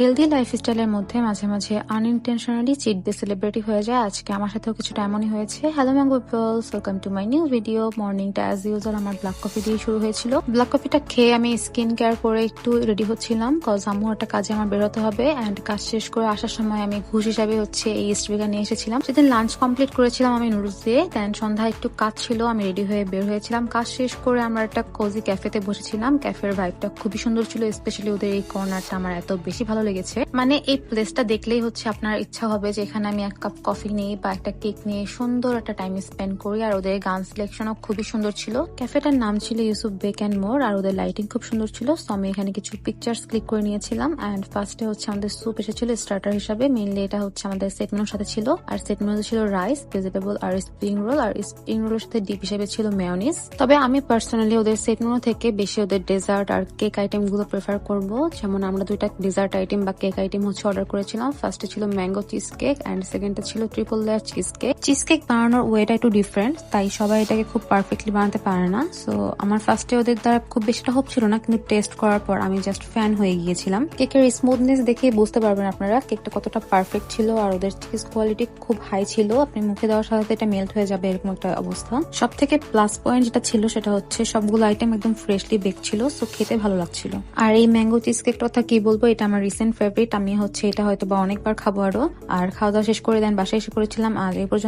Healthy লাইফস্টাইলের মধ্যে মাঝে মাঝে আনইনটেনশনালি চিট ডে সেলিব্রিটি হয়ে যায়। আজকে আমার সাথেও কিছুটা এমনই হয়েছে। Hello mango people welcome to my new video মর্নিংটা as usual আমার ব্ল্যাক কফি দিয়ে শুরু হয়েছিল। ব্ল্যাক কফিটা খেয়ে আমি স্কিন কেয়ার করে একটু রেডি হচ্ছিলাম কজ আম্মু একটা কাজে আমার বেরোতে হবে অ্যান্ড কাজ শেষ করে আসার সময় আমি ঘুষ হিসাবে হচ্ছে এই স্ট্রিকা নিয়ে এসেছিলাম। সেদিন লাঞ্চ কমপ্লিট করেছিলাম আমি নুডলস দিয়ে দেন সন্ধ্যায় একটু কাজ ছিল, আমি রেডি হয়ে বের হয়েছিলাম। কাজ শেষ করে আমরা একটা কোজি ক্যাফেতে বসেছিলাম। ক্যাফের ভাইবটা খুবই সুন্দর ছিল স্পেশালি ওদের এই কর্নারটা আমার এত বেশি ভালো লেগেছে। মানে এই প্লেসটা দেখলেই হচ্ছে আপনার ইচ্ছা হবে যে এখানে আমি এক কাপ কফি নিই বা একটা কেক নিয়ে সুন্দর একটা টাইম স্পেন্ড করি। আর ওদের গান সিলেকশনও খুবই সুন্দর ছিল। ক্যাফেটার নাম ছিল ইউসুফ বেক অ্যান্ড মোর আর ওদের লাইটিং খুব সুন্দর ছিল। সো আমি এখানে কিছু পিকচার্স ক্লিক করে নিয়েছিলাম। অ্যান্ড ফার্স্টে হচ্ছে আমাদের স্যুপ এসেছিল স্টার্টার হিসাবে। মেইনলি এটা হচ্ছে আমাদের সেট মেনুর সাথে ছিল। আর সেট মেনু ছিল রাইস ভেজিটেবল আর স্প্রিং রোল আর স্প্রিং রোলের সাথে ডিপ হিসেবে ছিল মেয়নিস তবে আমি পার্সোনালি ওদের সেট মেনু থেকে বেশি ওদের ডেজার্ট আর কেক আইটেমগুলো প্রেফার করব। যেমন আমরা দুইটা ডেজার্ট আইটেম বা কেক আইটেম হচ্ছে অর্ডার করেছিলাম। ফার্স্টে ছিল ম্যাঙ্গো চিজ কেক অ্যান্ড সেকেন্ডটা ছিল triple layer cheese cake cheese cake বানানোর ওয়েটা একটু ডিফারেন্ট তাই সবাই এটাকে খুব পারফেক্টলি বানাতে পারে না। সো আমার ফার্স্টে ওদের দ্বারা খুব বেশিটা হোপ ছিল না, কিন্তু টেস্ট করার পর আমি জাস্ট ফ্যান হয়ে গিয়েছিলাম। কেকের স্মুথনেস দেখে বুঝতে পারবেন আপনারা কেকটা কতটা পারফেক্ট ছিল আর ওদের চিজ কোয়ালিটি খুব হাই ছিল। আপনি মুখে দেওয়ার সাথে সাথে এটা মেল্ট হয়ে যাবে এরকম একটা অবস্থা। সব থেকে প্লাস পয়েন্ট যেটা ছিল সেটা হচ্ছে সবগুলো আইটেম একদম ফ্রেশলি বেক ছিল সো খেতে ভালো লাগছিল। আর এই ম্যাঙ্গো চিজ কেকটা কথা কি বলব, এটা আমার রিসেন্ট ফেভারিট আমি হচ্ছে এটা হয়তো বা অনেকবার খাব আরও। আর খাওয়া দাওয়া শেষ করে দেন, বাসায় এসে করেছিলাম, আর এই